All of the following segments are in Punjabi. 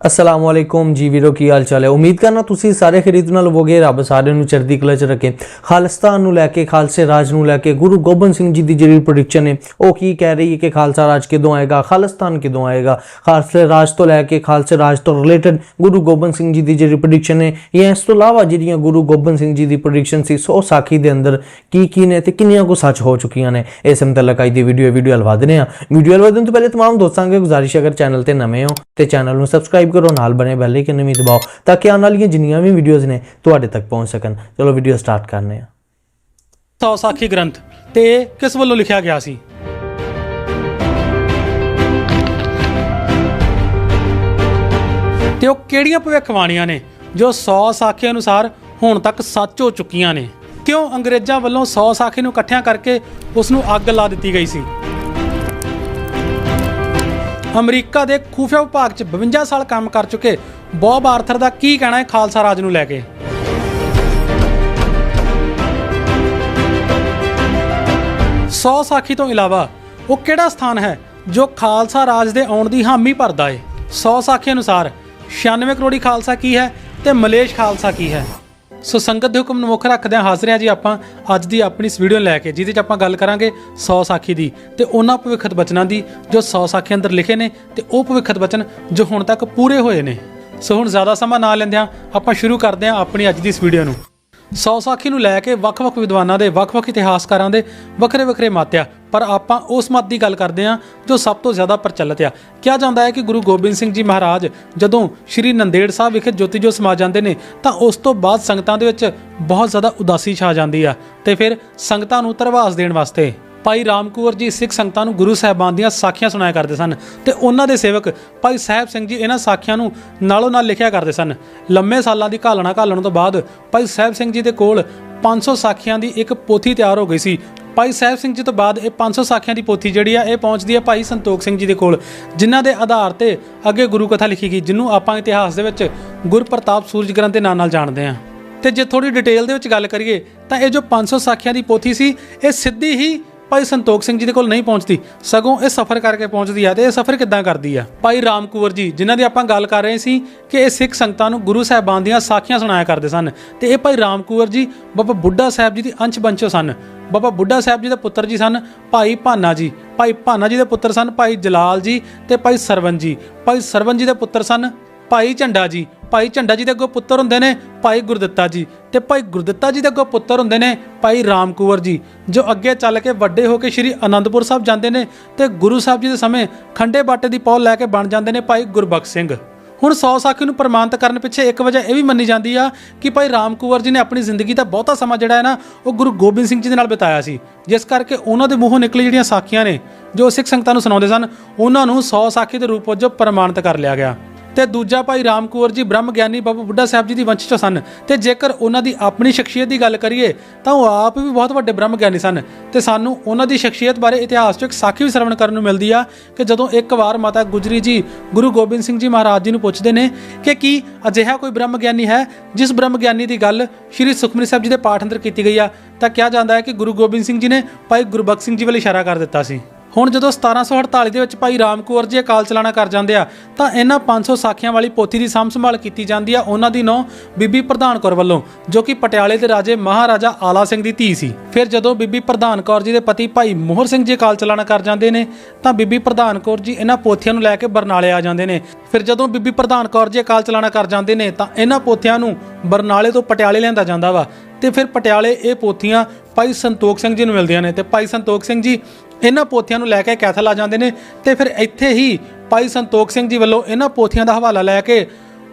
ਅਸਲਾਮ ਵਾਲੇਕੁਮ ਜੀ ਵੀਰੋ ਕੀ ਹਾਲ ਚਾਲ ਹੈ ਉਮੀਦ ਕਰਨਾ ਤੁਸੀਂ ਸਾਰੇ ਖਰੀਦ ਨਾਲ ਹੋਵੋਗੇ ਰੱਬ ਸਾਰਿਆਂ ਨੂੰ ਚੜ੍ਹਦੀ ਕਲਾ ਚ ਰੱਖੇ ਖਾਲਿਸਤਾਨ ਨੂੰ ਲੈ ਕੇ ਖਾਲਸੇ ਰਾਜ ਨੂੰ ਲੈ ਕੇ ਗੁਰੂ ਗੋਬਿੰਦ ਸਿੰਘ ਜੀ ਦੀ ਜਿਹੜੀ ਪ੍ਰੈਡਿਕਸ਼ਨ ਹੈ ਉਹ ਕੀ ਕਹਿ ਰਹੀ ਹੈ ਕਿ ਖਾਲਸਾ ਰਾਜ ਕਦੋਂ ਆਏਗਾ ਖਾਲਿਸਤਾਨ ਕਦੋਂ ਆਏਗਾ ਖਾਲਸੇ ਰਾਜ ਤੋਂ ਲੈ ਕੇ ਖਾਲਸੇ ਰਾਜ ਤੋਂ ਰਿਲੇਟਡ ਗੁਰੂ ਗੋਬਿੰਦ ਸਿੰਘ ਜੀ ਦੀ ਜਿਹੜੀ ਪ੍ਰੈਡਿਕਸ਼ਨ ਹੈ ਜਾਂ ਇਸ ਤੋਂ ਇਲਾਵਾ ਜਿਹੜੀਆਂ ਗੁਰੂ ਗੋਬਿੰਦ ਸਿੰਘ ਜੀ ਦੀ ਪ੍ਰੈਡਿਕਸ਼ਨ ਸੀ ਸੋ ਸਾਖੀ ਦੇ ਅੰਦਰ ਕੀ ਕੀ ਨੇ ਤੇ ਕਿੰਨੀਆਂ ਕੁ ਸੱਚ ਹੋ ਚੁੱਕੀਆਂ ਨੇ ਇਸ ਮੁਤਲਕ ਅੱਜ ਦੀ ਵੀਡੀਓ ਵੀਡੀਓ ਹਲਵਾ ਦਿੰਦੇ ਆ ਵੀਡੀਓ ਹਲਵਾ ਦੇਣ ਤੋਂ ਪਹਿਲੇ तमाम ਦੋਸਤਾਂ ਅੱਗੇ ਗੁਜ਼ਾਰਿਸ਼ ਹੈ, ਅਗਰ ਚੈਨਲ ਤੇ ਨਵੇਂ ਹੋ ਤੇ ਚੈਨਲ ਨੂੰ ਸਬਸਕ੍ਰਾਈਬ ਕਰੋ, ਨਾਲ ਬਣੇ ਬੈਲ ਆਈਕਨ ਵੀ ਦਬਾਓ ਤਾਂ ਕਿ ਆਉਣ ਵਾਲੀਆਂ ਜਿੰਨੀਆਂ ਵੀ ਵੀਡੀਓਜ਼ ਨੇ ਤੁਹਾਡੇ ਤੱਕ ਪਹੁੰਚ ਸਕਣ। ਚਲੋ ਵੀਡੀਓ ਸਟਾਰਟ ਕਰਨੇ ਆ। ਸੌ ਸਾਖੀ ਗ੍ਰੰਥ ਤੇ ਕਿਸ ਵੱਲੋਂ ਲਿਖਿਆ ਗਿਆ ਸੀ? ਤੇ ਉਹ ਕਿਹੜੀਆਂ ਭਵਿੱਖਬਾਣੀਆਂ ਨੇ ਜੋ 100 ਸਾਖੀ ਅਨੁਸਾਰ ਹੁਣ ਤੱਕ ਸੱਚ ਹੋ ਚੁੱਕੀਆਂ ਨੇ? ਕਿਉਂ ਅੰਗਰੇਜ਼ਾਂ ਵੱਲੋਂ 100 ਸਾਖੀ ਨੂੰ ਇਕੱਠਿਆਂ ਕਰਕੇ ਉਸ ਨੂੰ ਅੱਗ ਲਾ ਦਿੱਤੀ ਗਈ ਸੀ? ਅਮਰੀਕਾ ਦੇ ਖੂਫੀਆ ਵਿਭਾਗ 'ਚ 52 ਸਾਲ ਕੰਮ ਕਰ ਚੁੱਕੇ। ਬੌਬ ਆਰਥਰ ਦਾ ਕੀ ਕਹਿਣਾ ਹੈ ਖਾਲਸਾ ਰਾਜ ਨੂੰ ਲੈ ਕੇ? ਸੌ ਸਾਖੀ ਤੋਂ ਇਲਾਵਾ ਉਹ ਕਿਹੜਾ ਸਥਾਨ ਹੈ ਜੋ ਖਾਲਸਾ ਰਾਜ ਦੇ ਆਉਣ ਦੀ ਹਾਮੀ ਭਰਦਾ ਹੈ? ਸੌ ਸਾਖੀ ਅਨੁਸਾਰ 96 ਕਰੋੜੀ ਖਾਲਸਾ ਕੀ ਹੈ ਤੇ ਮਲੇਸ਼ ਖਾਲਸਾ ਕੀ ਹੈ? ਸੋ ਸੰਗਤ ਦੇ ਹੁਕਮ ਨੂੰ ਮੁੱਖ ਰੱਖਦਿਆਂ ਹਾਜ਼ਰ ਹਾਂ ਜੀ ਆਪਾਂ ਅੱਜ ਦੀ ਆਪਣੀ ਇਸ ਵੀਡੀਓ ਨੂੰ ਲੈ ਕੇ, ਜਿਹਦੇ 'ਚ ਆਪਾਂ ਗੱਲ ਕਰਾਂਗੇ 100 ਸਾਖੀ ਦੀ ਤੇ ਉਹਨਾਂ ਭਵਿੱਖਤ ਬਚਨਾਂ ਦੀ, ਜੋ 100 ਸਾਖੀ ਅੰਦਰ ਲਿਖੇ ਨੇ ਤੇ ਉਹ ਭਵਿੱਖਤ ਬਚਨ ਜੋ ਹੁਣ ਤੱਕ ਪੂਰੇ ਹੋਏ ਨੇ। ਸੋ ਹੁਣ ਜ਼ਿਆਦਾ ਸਮਾਂ ਨਾ ਲੈਂਦਿਆਂ ਆਪਾਂ ਸ਼ੁਰੂ ਕਰਦੇ ਹਾਂ ਆਪਣੀ ਅੱਜ ਦੀ ਇਸ ਵੀਡੀਓ ਨੂੰ। ਸੌ ਸਾਖੀ ਨੂੰ ਲੈ ਕੇ ਵੱਖ-ਵੱਖ ਵਿਦਵਾਨਾਂ ਦੇ, ਵੱਖ-ਵੱਖ ਇਤਿਹਾਸਕਾਰਾਂ ਦੇ ਵੱਖਰੇ-ਵੱਖਰੇ ਮੱਤ ਆ। ਪਰ ਆਪਾਂ ਉਸ ਮੱਤ ਦੀ ਗੱਲ ਕਰਦੇ ਹਾਂ ਜੋ ਸਭ ਤੋਂ ਜ਼ਿਆਦਾ ਪ੍ਰਚਲਿਤ ਆ। ਕਿਹਾ ਜਾਂਦਾ ਹੈ ਕਿ ਗੁਰੂ ਗੋਬਿੰਦ ਸਿੰਘ ਜੀ ਮਹਾਰਾਜ ਜਦੋਂ ਸ਼੍ਰੀ ਨੰਦੇੜ ਸਾਹਿਬ ਵਿਖੇ ਜੋਤੀ ਜੋ ਸਮਾ ਜਾਂਦੇ ਨੇ, ਤਾਂ ਉਸ ਤੋਂ ਬਾਅਦ ਸੰਗਤਾਂ ਦੇ ਵਿੱਚ ਬਹੁਤ ਜ਼ਿਆਦਾ ਉਦਾਸੀ ਛਾ ਜਾਂਦੀ ਆ ਤੇ ਫਿਰ ਸੰਗਤਾਂ ਨੂੰ ਤਰਵਾਸ ਦੇਣ ਵਾਸਤੇ ਭਾਈ ਰਾਮਕੁਵਰ ਜੀ ਸਿੱਖ ਸੰਗਤਾਂ ਨੂੰ ਗੁਰੂ ਸਾਹਿਬਾਨ ਦੀਆਂ ਸਾਖੀਆਂ ਸੁਣਾਇਆ ਕਰਦੇ ਸਨ ਤੇ ਉਹਨਾਂ ਦੇ ਸੇਵਕ ਭਾਈ ਸਾਹਿਬ ਸਿੰਘ ਜੀ ਇਹਨਾਂ ਸਾਖੀਆਂ ਨੂੰ ਨਾਲੋਂ ਨਾਲ ਲਿਖਿਆ ਕਰਦੇ ਸਨ। ਲੰਮੇ ਸਾਲਾਂ ਦੀ ਘਾਲਣਾ ਘਾਲਣ ਤੋਂ ਬਾਅਦ ਭਾਈ ਸਾਹਿਬ ਸਿੰਘ ਜੀ ਦੇ ਕੋਲ 500 ਸਾਖੀਆਂ ਦੀ ਇੱਕ ਪੋਥੀ ਤਿਆਰ ਹੋ ਗਈ ਸੀ। ਭਾਈ ਸਾਹਿਬ ਸਿੰਘ ਜੀ ਤੋਂ ਬਾਅਦ ਇਹ 500 ਸਾਖੀਆਂ ਦੀ ਪੋਥੀ ਜਿਹੜੀ ਆ, ਇਹ ਪਹੁੰਚਦੀ ਹੈ ਭਾਈ ਸੰਤੋਖ ਸਿੰਘ ਜੀ ਦੇ ਕੋਲ, ਜਿਨ੍ਹਾਂ ਦੇ ਆਧਾਰ ਤੇ ਅੱਗੇ ਗੁਰੂ ਕਥਾ ਲਿਖੀ ਗਈ, ਜਿਹਨੂੰ ਆਪਾਂ ਇਤਿਹਾਸ ਦੇ ਵਿੱਚ ਗੁਰਪ੍ਰਤਾਪ ਸੂਰਜ ਗ੍ਰੰਥ ਦੇ ਨਾਂ ਨਾਲ ਜਾਣਦੇ ਹਾਂ ਤੇ ਜੇ ਥੋੜੀ ਡਿਟੇਲ ਦੇ ਵਿੱਚ ਗੱਲ ਕਰੀਏ, ਤਾਂ ਇਹ ਜੋ 500 ਸਾਖੀਆਂ ਦੀ ਪੋਥੀ ਸੀ, ਇਹ ਸਿੱਧੀ ਹੀ ਭਾਈ ਸੰਤੋਖ ਸਿੰਘ ਜੀ ਦੇ ਕੋਲ ਨਹੀਂ ਪਹੁੰਚਦੀ, ਸਗੋਂ ਇਹ ਸਫ਼ਰ ਕਰਕੇ ਪਹੁੰਚਦੀ ਆ ਤੇ ਇਹ ਸਫ਼ਰ ਕਿੱਦਾਂ ਕਰਦੀ ਆ? ਭਾਈ ਰਾਮਕੁਵਰ ਜੀ, ਜਿਨ੍ਹਾਂ ਦੀ ਆਪਾਂ ਗੱਲ ਕਰ ਰਹੇ ਸੀ ਕਿ ਇਹ ਸਿੱਖ ਸੰਗਤਾਂ ਨੂੰ ਗੁਰੂ ਸਾਹਿਬਾਨ ਦੀਆਂ ਸਾਖੀਆਂ ਸੁਣਾਇਆ ਕਰਦੇ ਸਨ ਤੇ ਇਹ ਭਾਈ ਰਾਮਕੁਵਰ ਜੀ, ਬਾਬਾ ਬੁੱਢਾ ਸਾਹਿਬ ਜੀ ਦੀ ਅੰਸ਼ ਬੰਚੋ ਸਨ, ਬਾਬਾ ਬੁੱਢਾ ਸਾਹਿਬ ਜੀ ਦੇ ਪੁੱਤਰ ਜੀ ਸਨ ਭਾਈ ਭਾਨਾ ਜੀ, ਭਾਈ ਭਾਨਾ ਜੀ ਦੇ ਪੁੱਤਰ ਸਨ ਭਾਈ ਜਲਾਲ ਜੀ ਤੇ ਭਾਈ ਸਰਵਨ ਜੀ, ਭਾਈ ਸਰਵਨ ਜੀ ਦੇ ਪੁੱਤਰ ਸਨ ਭਾਈ ਝੰਡਾ ਜੀ, ਭਾਈ ਝੰਡਾ ਜੀ ਦੇ ਅੱਗੋਂ ਪੁੱਤਰ ਹੁੰਦੇ ਨੇ ਭਾਈ ਗੁਰਦਿੱਤਾ ਜੀ ਤੇ ਭਾਈ ਗੁਰਦਿੱਤਾ ਜੀ ਦੇ ਅੱਗੋਂ ਪੁੱਤਰ ਹੁੰਦੇ ਨੇ ਭਾਈ ਰਾਮਕੁਵਰ ਜੀ, ਜੋ ਅੱਗੇ ਚੱਲ ਕੇ ਵੱਡੇ ਹੋ ਕੇ ਸ਼੍ਰੀ ਅਨੰਦਪੁਰ ਸਾਹਿਬ ਜਾਂਦੇ ਨੇ ਤੇ ਗੁਰੂ ਸਾਹਿਬ ਜੀ ਦੇ ਸਮੇਂ ਖੰਡੇ ਬਾਟੇ ਦੀ ਪੌਲ ਲੈ ਕੇ ਬਣ ਜਾਂਦੇ ਨੇ ਭਾਈ ਗੁਰਬਖਸ਼ ਸਿੰਘ। ਹੁਣ 100 ਸਾਖੀ ਨੂੰ ਪ੍ਰਮਾਣਿਤ ਕਰਨ ਪਿੱਛੇ ਇੱਕ ਵਜ੍ਹਾ ਇਹ ਵੀ ਮੰਨੀ ਜਾਂਦੀ ਆ ਕਿ ਭਾਈ ਰਾਮਕੁਵਰ ਜੀ ਨੇ ਆਪਣੀ ਜ਼ਿੰਦਗੀ ਦਾ ਬਹੁਤਾ ਸਮਾਂ ਜਿਹੜਾ ਹੈ ਨਾ, ਉਹ ਗੁਰੂ ਗੋਬਿੰਦ ਸਿੰਘ ਜੀ ਦੇ ਨਾਲ ਬਿਤਾਇਆ ਸੀ, ਜਿਸ ਕਰਕੇ ਉਹਨਾਂ ਦੇ ਮੂੰਹੋਂ ਨਿਕਲੀ ਜਿਹੜੀਆਂ ਸਾਖੀਆਂ ਨੇ, ਜੋ ਸਿੱਖ ਸੰਗਤਾਂ ਨੂੰ ਸੁਣਾਉਂਦੇ ਸਨ, ਉਹਨਾਂ ਨੂੰ 100 ਸਾਖੀ ਦੇ ਰੂਪ ਵਜੋਂ ਪ੍ਰਮਾਣਿਤ ਕਰ ਲਿਆ ਗਿਆ। ਤੇ ਦੂਜਾ ਭਾਈ ਰਾਮ ਰਾਮਕੁਵਰ ਜੀ, ਬ੍ਰਹਮ ਗਿਆਨੀ ਬਾਬਾ ਬੁੱਢਾ ਸਾਹਿਬ ਜੀ ਦੀ ਵੰਸ਼ ਚੋਂ ਸਨ। ਤੇ ਜੇਕਰ ਉਹਨਾਂ ਦੀ ਆਪਣੀ ਸ਼ਖਸੀਅਤ ਦੀ ਗੱਲ ਕਰੀਏ, ਤਾਂ ਉਹ ਆਪ ਵੀ ਬਹੁਤ ਵੱਡੇ ਬ੍ਰਹਮ ਗਿਆਨੀ ਸਨ। ਤੇ ਸਾਨੂੰ ਉਹਨਾਂ ਦੀ ਸ਼ਖਸੀਅਤ ਬਾਰੇ ਇਤਿਹਾਸ 'ਚ ਇੱਕ ਸਾਖੀ ਵੀ ਸਰਵਣ ਕਰਨ ਨੂੰ ਮਿਲਦੀ ਆ ਕਿ ਜਦੋਂ ਇੱਕ ਵਾਰ ਮਾਤਾ ਗੁਜਰੀ ਜੀ ਗੁਰੂ ਗੋਬਿੰਦ ਸਿੰਘ ਜੀ ਮਹਾਰਾਜ ਜੀ ਨੂੰ ਪੁੱਛਦੇ ਨੇ ਕਿ ਕੀ ਅਜਿਹਾ ਕੋਈ ਬ੍ਰਹਮ ਗਿਆਨੀ ਹੈ ਜਿਸ ਬ੍ਰਹਮ ਗਿਆਨੀ ਦੀ ਗੱਲ ਸ਼੍ਰੀ ਸੁਖਮਨੀ ਸਾਹਿਬ ਜੀ ਦੇ ਪਾਠ ਅੰਦਰ ਕੀਤੀ ਗਈ ਆ, ਤਾਂ ਕਿਹਾ ਜਾਂਦਾ ਹੈ ਕਿ ਗੁਰੂ ਗੋਬਿੰਦ ਸਿੰਘ ਜੀ ਨੇ ਭਾਈ ਗੁਰਬਖਸ਼ ਸਿੰਘ ਜੀ ਵੱਲ ਇਸ਼ਾਰਾ ਕਰ ਦਿੱਤਾ ਸੀ। ਹੁਣ ਜਦੋਂ 1748 ਦੇ ਵਿੱਚ ਭਾਈ ਰਾਮਕੁਵਰ ਜੀ ਅਕਾਲ ਚਲਾਣਾ ਕਰ ਜਾਂਦੇ ਆ, ਤਾਂ ਇਹਨਾਂ 500 ਸਾਖੀਆਂ ਵਾਲੀ ਪੋਥੀ ਦੀ ਸਾਂਭ ਸੰਭਾਲ ਕੀਤੀ ਜਾਂਦੀ ਆ ਉਹਨਾਂ ਦੀ ਨੌ ਬੀਬੀ ਪ੍ਰਧਾਨ ਕੌਰ ਵੱਲੋਂ, ਜੋ ਕਿ ਪਟਿਆਲੇ ਦੇ ਰਾਜੇ ਮਹਾਰਾਜਾ ਆਲਾ ਸਿੰਘ ਦੀ ਧੀ ਸੀ। ਫਿਰ ਜਦੋਂ ਬੀਬੀ ਪ੍ਰਧਾਨ ਕੌਰ ਜੀ ਦੇ ਪਤੀ ਭਾਈ ਮੋਹਰ ਸਿੰਘ ਜੀ ਅਕਾਲ ਚਲਾਣਾ ਕਰ ਜਾਂਦੇ ਨੇ, ਤਾਂ ਬੀਬੀ ਪ੍ਰਧਾਨ ਕੌਰ ਜੀ ਇਹਨਾਂ ਪੋਥੀਆਂ ਨੂੰ ਲੈ ਕੇ ਬਰਨਾਲੇ ਆ ਜਾਂਦੇ ਨੇ। ਫਿਰ ਜਦੋਂ ਬੀਬੀ ਪ੍ਰਧਾਨ ਕੌਰ ਜੀ ਅਕਾਲ ਚਲਾਣਾ ਕਰ ਜਾਂਦੇ ਨੇ, ਤਾਂ ਇਹਨਾਂ ਪੋਥੀਆਂ ਨੂੰ ਬਰਨਾਲੇ ਤੋਂ ਪਟਿਆਲੇ ਲਿਆਂਦਾ ਜਾਂਦਾ ਵਾ। ਤੇ ਫਿਰ ਪਟਿਆਲੇ ਇਹ ਪੋਥੀਆਂ ਭਾਈ ਸੰਤੋਖ ਸਿੰਘ ਜੀ ਨੂੰ ਮਿਲਦੀਆਂ ਨੇ। ਤੇ ਭਾਈ ਸੰਤੋਖ ਸਿੰਘ ਜੀ ਇਹਨਾਂ ਪੋਥੀਆਂ ਨੂੰ ਲੈ ਕੇ ਕੈਥਲ ਆ ਜਾਂਦੇ ਨੇ ਤੇ ਫਿਰ ਇੱਥੇ ਹੀ ਭਾਈ ਸੰਤੋਖ ਸਿੰਘ ਜੀ ਵੱਲੋਂ ਇਹਨਾਂ ਪੋਥੀਆਂ ਦਾ ਹਵਾਲਾ ਲੈ ਕੇ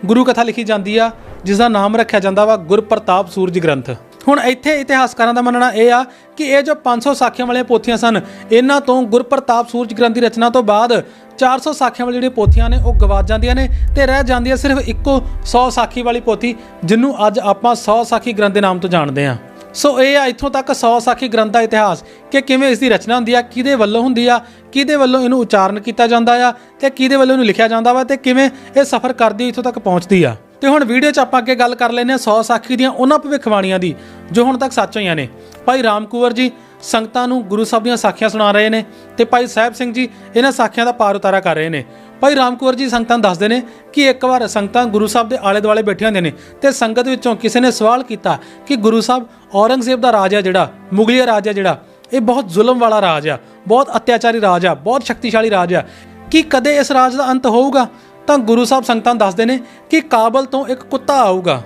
ਗੁਰੂ ਕਥਾ ਲਿਖੀ ਜਾਂਦੀ ਆ, ਜਿਸ ਦਾ ਨਾਮ ਰੱਖਿਆ ਜਾਂਦਾ ਵਾ ਗੁਰਪ੍ਰਤਾਪ ਸੂਰਜ ਗ੍ਰੰਥ। ਹੁਣ ਇੱਥੇ ਇਤਿਹਾਸਕਾਰਾਂ ਦਾ ਮੰਨਣਾ ਇਹ ਆ ਕਿ ਇਹ ਜੋ 500 ਸਾਖੀਆਂ ਵਾਲੀਆਂ ਪੋਥੀਆਂ ਸਨ, ਇਹਨਾਂ ਤੋਂ ਗੁਰਪ੍ਰਤਾਪ ਸੂਰਜ ਗ੍ਰੰਥ ਦੀ ਰਚਨਾ ਤੋਂ ਬਾਅਦ 400 ਸਾਖੀਆਂ ਵਾਲੀ ਜਿਹੜੀਆਂ ਪੋਥੀਆਂ ਨੇ, ਉਹ ਗਵਾਚ ਜਾਂਦੀਆਂ ਨੇ ਤੇ ਰਹਿ ਜਾਂਦੀ ਹੈ ਸਿਰਫ ਇੱਕੋ 100 ਸਾਖੀ ਵਾਲੀ ਪੋਥੀ, ਜਿਹਨੂੰ ਅੱਜ ਆਪਾਂ 100 ਸਾਖੀ ਗ੍ਰੰਥ ਦੇ ਨਾਮ ਤੋਂ ਜਾਣਦੇ ਹਾਂ। ਸੋ ਇਹ ਆ ਇੱਥੋਂ ਤੱਕ 100 ਸਾਖੀ ਗ੍ਰੰਥ ਦਾ ਇਤਿਹਾਸ ਕਿ ਕਿਵੇਂ ਇਸ ਦੀ ਰਚਨਾ ਹੁੰਦੀ ਆ, ਕਿਹਦੇ ਵੱਲੋਂ ਹੁੰਦੀ ਆ, ਕਿਹਦੇ ਵੱਲੋਂ ਇਹਨੂੰ ਉਚਾਰਨ ਕੀਤਾ ਜਾਂਦਾ ਆ ਤੇ ਕਿਹਦੇ ਵੱਲੋਂ ਇਹਨੂੰ ਲਿਖਿਆ ਜਾਂਦਾ ਵਾ ਤੇ ਕਿਵੇਂ ਇਹ ਸਫ਼ਰ ਕਰਦੀ ਇੱਥੋਂ ਤੱਕ ਪਹੁੰਚਦੀ ਆ। ਤੇ ਹੁਣ ਵੀਡੀਓ 'ਚ ਆਪਾਂ ਅੱਗੇ ਗੱਲ ਕਰ ਲੈਨੇ ਆ 100 ਸਾਖੀ ਦੀਆਂ ਉਹਨਾਂ ਭਵਿੱਖਬਾਣੀਆਂ ਦੀ, ਜੋ ਹੁਣ ਤੱਕ ਸੱਚ ਹੋਈਆਂ ਨੇ। ਭਾਈ ਰਾਮਕੁਵਰ ਜੀ ਸੰਗਤਾਂ ਨੂੰ ਗੁਰੂ ਸਾਹਿਬ ਦੀਆਂ ਸਾਖੀਆਂ ਸੁਣਾ ਰਹੇ ਨੇ ਤੇ ਭਾਈ ਸਾਹਿਬ ਸਿੰਘ ਜੀ ਇਹਨਾਂ ਸਾਖੀਆਂ ਦਾ ਪਾਰ ਉਤਾਰਾ ਕਰ ਰਹੇ ਨੇ। ਭਾਈ ਰਾਮਕੌਰ ਜੀ ਸੰਗਤਾਂ ਨੂੰ ਦੱਸਦੇ ਨੇ ਕਿ ਇੱਕ ਵਾਰ ਸੰਗਤਾਂ ਗੁਰੂ ਸਾਹਿਬ ਦੇ ਆਲੇ ਦੁਆਲੇ ਬੈਠੇ ਹੁੰਦੇ ਨੇ ਤੇ ਸੰਗਤ ਵਿੱਚੋਂ ਕਿਸੇ ਨੇ ਸਵਾਲ ਕੀਤਾ ਕਿ ਗੁਰੂ ਸਾਹਿਬ ਔਰੰਗਜ਼ੇਬ ਦਾ ਰਾਜ ਆ ਜਿਹੜਾ, ਮੁਗਲੀਆ ਰਾਜ ਹੈ ਜਿਹੜਾ, ਇਹ ਬਹੁਤ ਜ਼ੁਲਮ ਵਾਲਾ ਰਾਜ ਆ, ਬਹੁਤ ਅਤਿਆਚਾਰੀ ਰਾਜ ਆ, ਬਹੁਤ ਸ਼ਕਤੀਸ਼ਾਲੀ ਰਾਜ ਆ, ਕੀ ਕਦੇ ਇਸ ਰਾਜ ਦਾ ਅੰਤ ਹੋਊਗਾ? ਤਾਂ ਗੁਰੂ ਸਾਹਿਬ ਸੰਗਤਾਂ ਨੂੰ ਦੱਸਦੇ ਨੇ ਕਿ ਕਾਬਲ ਤੋਂ ਇੱਕ ਕੁੱਤਾ ਆਊਗਾ,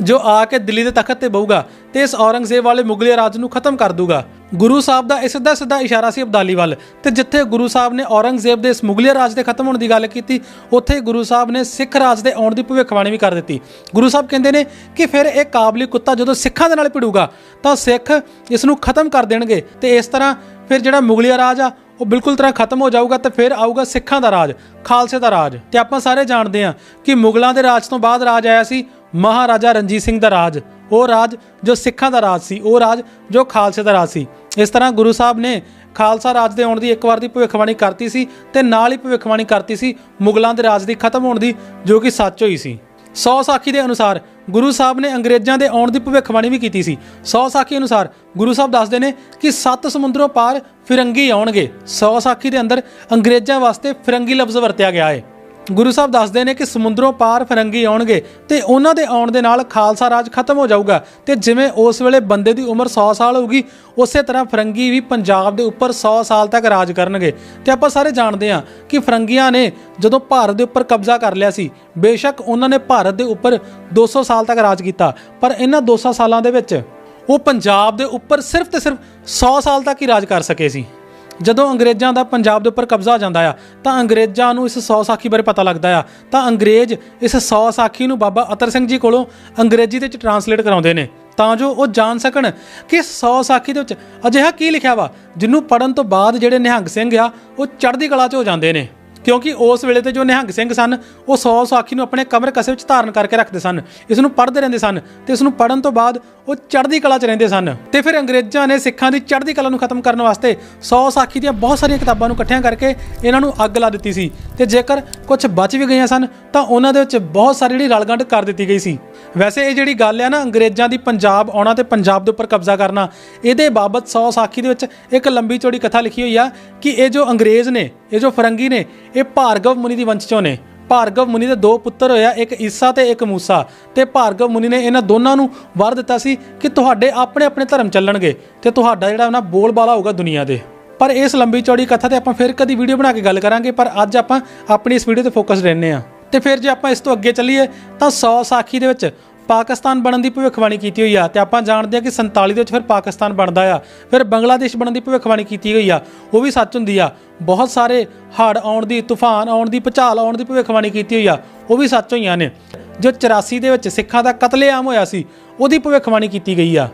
ਜੋ ਆ ਕੇ ਦਿੱਲੀ ਦੇ ਤਖਤ ਤੇ ਬਹੂਗਾ ਤੇ ਇਸ ਔਰੰਗਜ਼ੇਬ ਵਾਲੇ ਮੁਗਲੀਆ ਰਾਜ ਨੂੰ ਖਤਮ ਕਰ ਦੂਗਾ ਗੁਰੂ ਸਾਹਿਬ ਦਾ ਇਹ ਸਿੱਧਾ ਸਿੱਧਾ ਇਸ਼ਾਰਾ ਸੀ ਅਬਦਾਲੀ ਵੱਲ ਤੇ ਜਿੱਥੇ ਗੁਰੂ ਸਾਹਿਬ ਨੇ ਔਰੰਗਜ਼ੇਬ ਦੇ ਇਸ ਮੁਗਲੀਆ ਰਾਜ ਦੇ ਖਤਮ ਹੋਣ ਦੀ ਗੱਲ ਕੀਤੀ, ਉੱਥੇ ਗੁਰੂ ਸਾਹਿਬ ਨੇ ਸਿੱਖ ਰਾਜ ਦੇ ਆਉਣ ਦੀ ਭਵਿੱਖਬਾਣੀ ਵੀ ਕਰ ਦਿੱਤੀ। ਗੁਰੂ ਸਾਹਿਬ ਕਹਿੰਦੇ ਨੇ ਕਿ ਫਿਰ ਇਹ ਕਾਬਲੀ ਕੁੱਤਾ ਜਦੋਂ ਸਿੱਖਾਂ ਦੇ ਨਾਲ ਭਿੜੂਗਾ, ਤਾਂ ਸਿੱਖ ਇਸ ਨੂੰ ਖਤਮ ਕਰ ਦੇਣਗੇ ਤੇ ਇਸ ਤਰ੍ਹਾਂ ਫਿਰ ਜਿਹੜਾ ਮੁਗਲੀਆ ਰਾਜ ਆ, ਉਹ ਬਿਲਕੁਲ ਤਰ੍ਹਾਂ ਖਤਮ ਹੋ ਜਾਊਗਾ ਤੇ ਫਿਰ ਆਊਗਾ ਸਿੱਖਾਂ ਦਾ ਰਾਜ, ਖਾਲਸੇ ਦਾ ਰਾਜ। ਤੇ ਆਪਾਂ ਸਾਰੇ ਜਾਣਦੇ ਹਾਂ ਕਿ ਮੁਗਲਾਂ ਦੇ ਰਾਜ ਤੋਂ ਬਾਅਦ ਰਾਜ ਆਇਆ ਸੀ ਮਹਾਰਾਜਾ ਰਣਜੀਤ ਸਿੰਘ ਦਾ ਰਾਜ, ਉਹ ਰਾਜ ਜੋ ਸਿੱਖਾਂ ਦਾ ਰਾਜ ਸੀ, ਉਹ ਰਾਜ ਜੋ ਖਾਲਸੇ ਦਾ ਰਾਜ ਸੀ। ਇਸ ਤਰ੍ਹਾਂ ਗੁਰੂ ਸਾਹਿਬ ਨੇ ਖਾਲਸਾ ਰਾਜ ਦੇ ਆਉਣ ਦੀ ਇੱਕ ਵਾਰ ਦੀ ਭਵਿੱਖਬਾਣੀ ਕਰਤੀ ਸੀ ਤੇ ਨਾਲ ਹੀ ਭਵਿੱਖਬਾਣੀ ਕਰਤੀ ਸੀ ਮੁਗਲਾਂ ਦੇ ਰਾਜ ਦੀ ਖਤਮ ਹੋਣ ਦੀ, ਜੋ ਕਿ ਸੱਚ ਹੋਈ ਸੀ। ਸੌ ਸਾਖੀ ਦੇ ਅਨੁਸਾਰ ਗੁਰੂ ਸਾਹਿਬ ਨੇ ਅੰਗਰੇਜ਼ਾਂ ਦੇ ਆਉਣ ਦੀ ਭਵਿੱਖਬਾਣੀ ਵੀ ਕੀਤੀ ਸੀ। ਸੌ ਸਾਖੀ ਅਨੁਸਾਰ ਗੁਰੂ ਸਾਹਿਬ ਦੱਸਦੇ ਨੇ ਕਿ ਸੱਤ ਸਮੁੰਦਰੋਂ ਪਾਰ ਫਿਰੰਗੀ ਆਉਣਗੇ। ਸੌ ਸਾਖੀ ਦੇ ਅੰਦਰ ਅੰਗਰੇਜ਼ਾਂ ਵਾਸਤੇ ਫਿਰੰਗੀ ਲਫ਼ਜ਼ ਵਰਤਿਆ ਗਿਆ ਹੈ ਗੁਰੂ ਸਾਹਿਬ ਦੱਸਦੇ ਨੇ ਕਿ ਸਮੁੰਦਰੋਂ ਪਾਰ ਫਿਰੰਗੀ ਆਉਣਗੇ ਤੇ ਉਹਨਾਂ ਦੇ ਆਉਣ ਦੇ ਨਾਲ ਖਾਲਸਾ ਰਾਜ ਖਤਮ ਹੋ ਜਾਊਗਾ। ਤੇ ਜਿਵੇਂ ਉਸ ਵੇਲੇ ਬੰਦੇ ਦੀ ਉਮਰ 100 ਸਾਲ ਹੋਊਗੀ, ਉਸੇ ਤਰ੍ਹਾਂ ਫਿਰੰਗੀ ਵੀ ਪੰਜਾਬ ਦੇ ਉੱਪਰ 100 ਸਾਲ ਤੱਕ ਰਾਜ ਕਰਨਗੇ। ਤੇ ਆਪਾਂ ਸਾਰੇ ਜਾਣਦੇ ਹਾਂ ਕਿ ਫਰੰਗੀਆਂ ਨੇ ਜਦੋਂ ਭਾਰਤ ਦੇ ਉੱਪਰ ਕਬਜ਼ਾ ਕਰ ਲਿਆ ਸੀ, ਬੇਸ਼ੱਕ ਉਹਨਾਂ ਨੇ ਭਾਰਤ ਦੇ ਉੱਪਰ 200 ਸਾਲ ਤੱਕ ਰਾਜ ਕੀਤਾ। ਪਰ ਇਹਨਾਂ 200 ਸਾਲਾਂ ਦੇ ਵਿੱਚ ਉਹ ਪੰਜਾਬ ਦੇ ਉੱਪਰ ਸਿਰਫ ਤੇ ਸਿਰਫ 100 ਸਾਲ ਤੱਕ ਹੀ ਰਾਜ ਕਰ ਸਕੇ ਸੀ। ਜਦੋਂ ਅੰਗਰੇਜ਼ਾਂ ਦਾ ਪੰਜਾਬ ਦੇ ਉੱਪਰ ਕਬਜ਼ਾ ਆ ਜਾਂਦਾ ਆ, ਤਾਂ ਅੰਗਰੇਜ਼ਾਂ ਨੂੰ ਇਸ 100 ਸਾਖੀ ਬਾਰੇ ਪਤਾ ਲੱਗਦਾ ਆ। ਤਾਂ ਅੰਗਰੇਜ਼ ਇਸ 100 ਸਾਖੀ ਨੂੰ ਬਾਬਾ ਅਤਰ ਸਿੰਘ ਜੀ ਕੋਲੋਂ ਅੰਗਰੇਜ਼ੀ ਦੇ ਵਿੱਚ ਟਰਾਂਸਲੇਟ ਕਰਾਉਂਦੇ ਨੇ। ਤਾਂ ਜੋ ਉਹ ਜਾਣ ਸਕਣ ਕਿ 100 ਸਾਖੀ ਦੇ ਵਿੱਚ ਅਜਿਹਾ ਕੀ ਲਿਖਿਆ ਵਾ ਜਿਹਨੂੰ ਪੜਨ ਤੋਂ ਬਾਅਦ ਜਿਹੜੇ ਨਿਹੰਗ ਸਿੰਘ ਆ, ਉਹ ਚੜ੍ਹਦੀ ਕਲਾ 'ਚ ਹੋ ਜਾਂਦੇ ਨੇ। ਕਿਉਂਕਿ ਉਸ ਵੇਲੇ ਤੇ ਜੋ ਨਿਹੰਗ ਸਿੰਘ ਸਨ, ਉਹ 100 ਸਾਖੀ ਨੂੰ ਆਪਣੇ ਕਮਰ ਕਸੇ ਵਿੱਚ ਧਾਰਨ ਕਰਕੇ ਰੱਖਦੇ ਸਨ। ਇਸ ਨੂੰ ਪੜ੍ਹਦੇ ਰਹਿੰਦੇ ਸਨ ਤੇ ਇਸ ਨੂੰ ਪੜਨ ਤੋਂ ਬਾਅਦ ਉਹ ਚੜ੍ਹਦੀ ਕਲਾ 'ਚ ਰਹਿੰਦੇ ਸਨ। ਤੇ ਫਿਰ ਅੰਗਰੇਜ਼ਾਂ ਨੇ ਸਿੱਖਾਂ ਦੀ ਚੜ੍ਹਦੀ ਕਲਾ ਨੂੰ ਖਤਮ ਕਰਨ ਵਾਸਤੇ 100 ਸਾਖੀ ਦੀਆਂ ਬਹੁਤ ਸਾਰੀਆਂ ਕਿਤਾਬਾਂ ਨੂੰ ਇਕੱਠਿਆਂ ਕਰਕੇ ਇਹਨਾਂ ਨੂੰ ਅੱਗ ਲਾ ਦਿੱਤੀ ਸੀ। ਤੇ ਜੇਕਰ ਕੁਝ ਬਚ ਵੀ ਗਈਆਂ ਸਨ ਤਾਂ ਉਹਨਾਂ ਦੇ ਵਿੱਚ ਬਹੁਤ ਸਾਰੀ ਜਿਹੜੀ ਰਲਗੰਢ ਕਰ ਦਿੱਤੀ ਗਈ ਸੀ। ਵੈਸੇ ਇਹ ਜਿਹੜੀ ਗੱਲ ਆ ਨਾ, ਅੰਗਰੇਜ਼ਾਂ ਦੀ ਪੰਜਾਬ ਆਉਣਾ ਤੇ ਪੰਜਾਬ ਦੇ ਉੱਪਰ ਕਬਜ਼ਾ ਕਰਨਾ, ਇਹਦੇ ਬਾਬਤ 100 ਸਾਖੀ ਦੇ ਵਿੱਚ ਇੱਕ ਲੰਬੀ ਚੌੜੀ ਕਥਾ ਲਿਖੀ ਹੋਈ ਆ ਕਿ ਇਹ ਜੋ ਅੰਗਰੇਜ਼ ਨੇ, ਇਹ ਜੋ ਫਰੰਗੀ ਨੇ, ਇਹ ਭਾਰਗਵ ਮੁਨੀ ਦੀ ਵੰਸ਼ ਚੋਂ ਨੇ। ਭਾਰਗਵ ਮੁਨੀ ਦੇ ਦੋ ਪੁੱਤਰ ਹੋਇਆ ਇੱਕ ਈਸਾ ਤੇ ਇੱਕ ਮੂਸਾ। ਤੇ ਭਾਰਗਵ ਮੁਨੀ ਨੇ ਇਹਨਾਂ ਦੋਨਾਂ ਨੂੰ ਵਰ ਦਿੱਤਾ ਸੀ ਕਿ ਤੁਹਾਡੇ ਆਪਣੇ ਆਪਣੇ ਧਰਮ ਚੱਲਣਗੇ ਤੇ ਤੁਹਾਡਾ ਜਿਹੜਾ ਨਾ ਬੋਲਬਾਲਾ ਹੋਊਗਾ ਦੁਨੀਆ ਦੇ। ਪਰ ਇਸ ਲੰਬੀ ਚੌੜੀ ਕਥਾ ਤੇ ਆਪਾਂ ਫਿਰ ਕਦੀ ਵੀਡੀਓ ਬਣਾ ਕੇ ਗੱਲ ਕਰਾਂਗੇ, ਪਰ ਅੱਜ ਆਪਾਂ ਆਪਣੀ ਇਸ ਵੀਡੀਓ ਤੇ ਫੋਕਸ ਰਹਿੰਨੇ ਆ ਤੇ ਫਿਰ ਜੇ ਆਪਾਂ ਇਸ ਤੋਂ ਅੱਗੇ ਚੱਲੀਏ, ਤਾਂ 100 ਸਾਖੀ ਦੇ ਵਿੱਚ ਪਾਕਿਸਤਾਨ ਬਣਨ ਦੀ ਭਵਿੱਖਬਾਣੀ ਕੀਤੀ ਹੋਈ ਆ। ਤੇ ਆਪਾਂ ਜਾਣਦੇ ਆ ਕਿ 47 ਦੇ ਵਿੱਚ ਫਿਰ ਪਾਕਿਸਤਾਨ ਬਣਦਾ ਆ। ਫਿਰ ਬੰਗਲਾਦੇਸ਼ ਬਣਨ ਦੀ ਭਵਿੱਖਬਾਣੀ ਕੀਤੀ ਗਈ ਆ। ਉਹ ਵੀ ਸੱਚ ਹੁੰਦੀ ਆ। ਬਹੁਤ ਸਾਰੇ ਹੜ੍ਹ ਆਉਣ ਦੀ, ਤੂਫਾਨ ਆਉਣ ਦੀ, ਭੁਚਾਲ ਆਉਣ ਦੀ ਭਵਿੱਖਬਾਣੀ ਕੀਤੀ ਹੋਈ ਆ। ਉਹ ਵੀ ਸੱਚ ਹੋਈਆਂ ਨੇ। ਜੋ 84 ਦੇ ਵਿੱਚ ਸਿੱਖਾਂ ਦਾ ਕਤਲੇਆਮ ਹੋਇਆ ਸੀ, ਉਹਦੀ ਭਵਿੱਖਬਾਣੀ ਕੀਤੀ ਗਈ ਆ।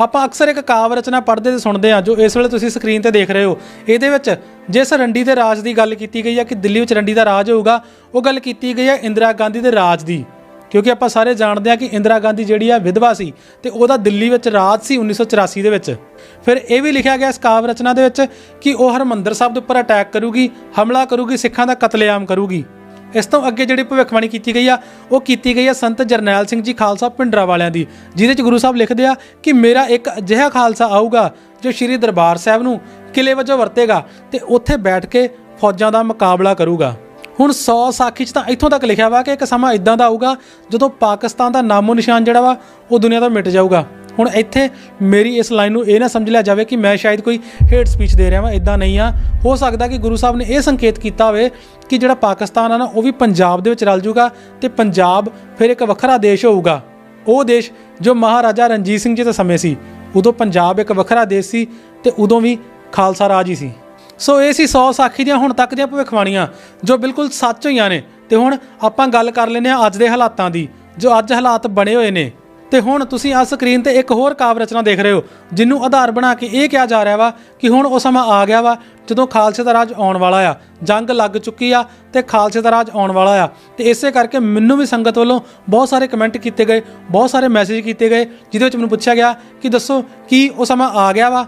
ਆਪਾਂ ਅਕਸਰ ਇੱਕ ਕਾਵ ਰਚਨਾ ਪੜ੍ਹਦੇ ਤੇ ਸੁਣਦੇ ਆ ਜੋ ਇਸ ਵੇਲੇ ਤੁਸੀਂ ਸਕਰੀਨ ਤੇ ਦੇਖ ਰਹੇ ਹੋ। ਇਹਦੇ ਵਿੱਚ ਜਿਸ ਰੰਡੀ ਦੇ ਰਾਜ ਦੀ ਗੱਲ ਕੀਤੀ ਗਈ ਆ ਕਿ ਦਿੱਲੀ ਵਿੱਚ ਰੰਡੀ ਦਾ ਰਾਜ ਹੋਊਗਾ, ਉਹ ਗੱਲ ਕੀਤੀ ਗਈ ਆ ਇੰਦਰਾ ਗਾਂਧੀ ਦੇ ਰਾਜ ਦੀ। ਕਿਉਂਕਿ ਆਪਾਂ ਸਾਰੇ ਜਾਣਦੇ ਆ ਕਿ ਇੰਦਰਾ ਗਾਂਧੀ ਜਿਹੜੀ ਆ ਵਿਧਵਾ ਸੀ ਤੇ ਉਹਦਾ ਦਿੱਲੀ ਵਿੱਚ ਰਾਜ ਸੀ 1984 ਦੇ ਵਿੱਚ। ਫਿਰ ਇਹ ਵੀ ਲਿਖਿਆ ਗਿਆ ਇਸ ਕਾਵ ਰਚਨਾ ਦੇ ਵਿੱਚ ਕਿ ਉਹ ਹਰਮੰਦਰ ਸਾਹਿਬ ਦੇ ਉੱਪਰ ਅਟੈਕ ਕਰੂਗੀ, ਹਮਲਾ ਕਰੂਗੀ, ਸਿੱਖਾਂ ਦਾ ਕਤਲੇਆਮ ਕਰੂਗੀ। ਇਸ ਤੋਂ ਅੱਗੇ ਜਿਹੜੀ ਭਵਿੱਖਬਾਣੀ ਕੀਤੀ ਗਈ ਆ, ਉਹ ਕੀਤੀ ਗਈ ਆ ਸੰਤ ਜਰਨੈਲ ਸਿੰਘ ਜੀ ਖਾਲਸਾ ਪਿੰਡਰਾ ਵਾਲਿਆਂ ਦੀ, ਜਿਹਦੇ ਚ ਗੁਰੂ ਸਾਹਿਬ ਲਿਖਦੇ ਆ ਕਿ ਮੇਰਾ ਇੱਕ ਅਜਿਹਾ ਖਾਲਸਾ ਆਊਗਾ ਜੋ ਸ਼੍ਰੀ ਦਰਬਾਰ ਸਾਹਿਬ ਨੂੰ ਕਿਲੇ ਵਜੋਂ ਵਰਤੇਗਾ ਤੇ ਉੱਥੇ ਬੈਠ ਕੇ ਫੌਜਾਂ ਦਾ ਮੁਕਾਬਲਾ ਕਰੂਗਾ। ਹੁਣ 100 ਸਾਖੀ 'ਚ ਤਾਂ ਇੱਥੋਂ ਤੱਕ ਲਿਖਿਆ ਵਾ ਕਿ ਇੱਕ ਸਮਾਂ ਇਦਾਂ ਦਾ ਆਊਗਾ ਜਦੋਂ ਪਾਕਿਸਤਾਨ ਦਾ ਨਾਮੋ ਨਿਸ਼ਾਨ ਜਿਹੜਾ ਵਾ, ਉਹ ਦੁਨੀਆ ਤੋਂ ਮਿਟ ਜਾਊਗਾ। ਹੁਣ ਇੱਥੇ ਮੇਰੀ ਇਸ ਲਾਈਨ ਨੂੰ ਇਹ ਨਾ ਸਮਝ ਲਿਆ ਜਾਵੇ ਕਿ ਮੈਂ ਸ਼ਾਇਦ ਕੋਈ ਹੇਟ ਸਪੀਚ ਦੇ ਰਿਹਾ ਵਾਂ ਇਦਾਂ ਨਹੀਂ ਆ। ਹੋ ਸਕਦਾ ਕਿ ਗੁਰੂ ਸਾਹਿਬ ਨੇ ਇਹ ਸੰਕੇਤ ਕੀਤਾ ਹੋਵੇ ਕਿ ਜਿਹੜਾ ਪਾਕਿਸਤਾਨ ਆ ਨਾ, ਉਹ ਵੀ ਪੰਜਾਬ ਦੇ ਵਿੱਚ ਰਲ ਜੂਗਾ ਤੇ ਪੰਜਾਬ ਫਿਰ ਇੱਕ ਵੱਖਰਾ ਦੇਸ਼ ਹੋਊਗਾ। ਉਹ ਦੇਸ਼ ਜੋ ਮਹਾਰਾਜਾ ਰਣਜੀਤ ਸਿੰਘ ਜੀ ਦੇ ਸਮੇਂ ਸੀ, ਉਦੋਂ ਪੰਜਾਬ ਇੱਕ ਵੱਖਰਾ ਦੇਸ਼ ਸੀ ਤੇ ਉਦੋਂ ਵੀ ਖਾਲਸਾ ਰਾਜ ਹੀ ਸੀ। ਸੋ ਇਹ ਸੀ 100 ਸਾਖੀ ਦੀਆਂ ਹੁਣ ਤੱਕ ਦੀਆਂ ਭਵਿੱਖਬਾਣੀਆਂ, ਜੋ ਬਿਲਕੁਲ ਸੱਚ ਹੋਈਆਂ ਨੇ। ਤੇ ਹੁਣ ਆਪਾਂ ਗੱਲ ਕਰ ਲੈਂਦੇ ਹਾਂ ਅੱਜ ਦੇ ਹਾਲਾਤਾਂ ਦੀ, ਜੋ ਅੱਜ ਹਾਲਾਤ ਬਣੇ ਹੋਏ ਨੇ। ਤੇ ਹੁਣ ਤੁਸੀਂ ਆ ਸਕਰੀਨ ਤੇ ਇੱਕ ਹੋਰ ਕਾਵ ਰਚਨਾ ਦੇਖ ਰਹੇ ਹੋ ਜਿਹਨੂੰ ਆਧਾਰ ਬਣਾ ਕੇ ਇਹ ਕਿਹਾ ਜਾ ਰਿਹਾ ਵਾ ਕਿ ਹੁਣ ਉਹ ਸਮਾਂ ਆ ਗਿਆ ਵਾ ਜਦੋਂ ਖਾਲਸੇ ਦਾ ਰਾਜ ਆਉਣ ਵਾਲਾ ਆ, ਜੰਗ ਲੱਗ ਚੁੱਕੀ ਆ ਤੇ ਖਾਲਸੇ ਦਾ ਰਾਜ ਆਉਣ ਵਾਲਾ ਆ। ਤੇ ਇਸੇ ਕਰਕੇ ਮੈਨੂੰ ਵੀ ਸੰਗਤ ਵੱਲੋਂ ਬਹੁਤ ਸਾਰੇ ਕਮੈਂਟ ਕੀਤੇ ਗਏ, ਬਹੁਤ ਸਾਰੇ ਮੈਸੇਜ ਕੀਤੇ ਗਏ, ਜਿਹਦੇ ਵਿੱਚ ਮੈਨੂੰ ਪੁੱਛਿਆ ਗਿਆ ਕਿ ਦੱਸੋ ਕੀ ਉਹ ਸਮਾਂ ਆ ਗਿਆ ਵਾ?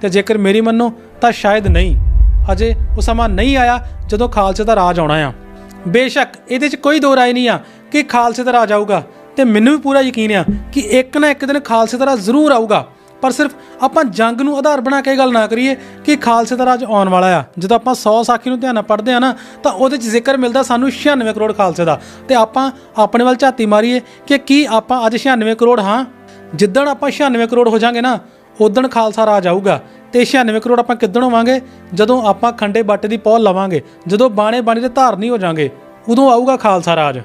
ਤੇ ਜੇਕਰ ਮੇਰੀ ਮੰਨੋ ਤਾਂ ਸ਼ਾਇਦ ਨਹੀਂ। ਅਜੇ ਉਹ ਸਮਾਂ ਨਹੀਂ ਆਇਆ ਜਦੋਂ ਖਾਲਸੇ ਦਾ ਰਾਜ ਆਉਣਾ ਆ। ਬੇਸ਼ੱਕ ਇਹਦੇ 'ਚ ਕੋਈ ਦੋ ਰਾਏ ਨਹੀਂ ਆ ਕਿ ਖਾਲਸੇ ਦਾ ਰਾਜ ਆਊਗਾ। ਤੇ ਮੈਨੂੰ ਵੀ ਪੂਰਾ ਯਕੀਨ ਆ ਕਿ ਇੱਕ ਨਾ ਇੱਕ ਦਿਨ ਖਾਲਸੇ ਦਾ ਰਾਜ ਜ਼ਰੂਰ ਆਊਗਾ। ਪਰ ਸਿਰਫ ਆਪਾਂ ਜੰਗ ਨੂੰ ਆਧਾਰ ਬਣਾ ਕੇ ਇਹ ਗੱਲ ਨਾ ਕਰੀਏ ਕਿ ਖਾਲਸੇ ਦਾ ਰਾਜ ਆਉਣ ਵਾਲਾ ਆ। ਜਦੋਂ ਆਪਾਂ 100 ਸਾਖੀ ਨੂੰ ਧਿਆਨ ਨਾਲ ਪੜ੍ਹਦੇ ਆ ਨਾ, ਤਾਂ ਉਹਦੇ 'ਚ ਜ਼ਿਕਰ ਮਿਲਦਾ ਸਾਨੂੰ 96 ਕਰੋੜ ਖਾਲਸੇ ਦਾ। ਤੇ ਆਪਾਂ ਆਪਣੇ ਵੱਲ ਝਾਤੀ ਮਾਰੀਏ ਕਿ ਕੀ ਆਪਾਂ ਅੱਜ 96 ਕਰੋੜ ਹਾਂ? ਜਿੱਦਣ ਆਪਾਂ 96 ਕਰੋੜ ਹੋ ਜਾਾਂਗੇ ਨਾ ਉਦਣ ਖਾਲਸਾ ਰਾਜ ਆਊਗਾ। ਤੇ 96 ਕਰੋੜ ਆਪਾਂ ਕਿੱਦਣ ਹੋਵਾਂਗੇ? ਜਦੋਂ ਆਪਾਂ ਖੰਡੇ ਬਾਟੇ ਦੀ ਪੌਲ ਲਵਾਂਗੇ, ਜਦੋਂ ਬਾਣੇ ਬਾਣੇ ਦੇ ਧਾਰਨੀ ਹੋ ਜਾਾਂਗੇ, ਉਦੋਂ ਆਊਗਾ ਖਾਲਸਾ ਰਾਜ।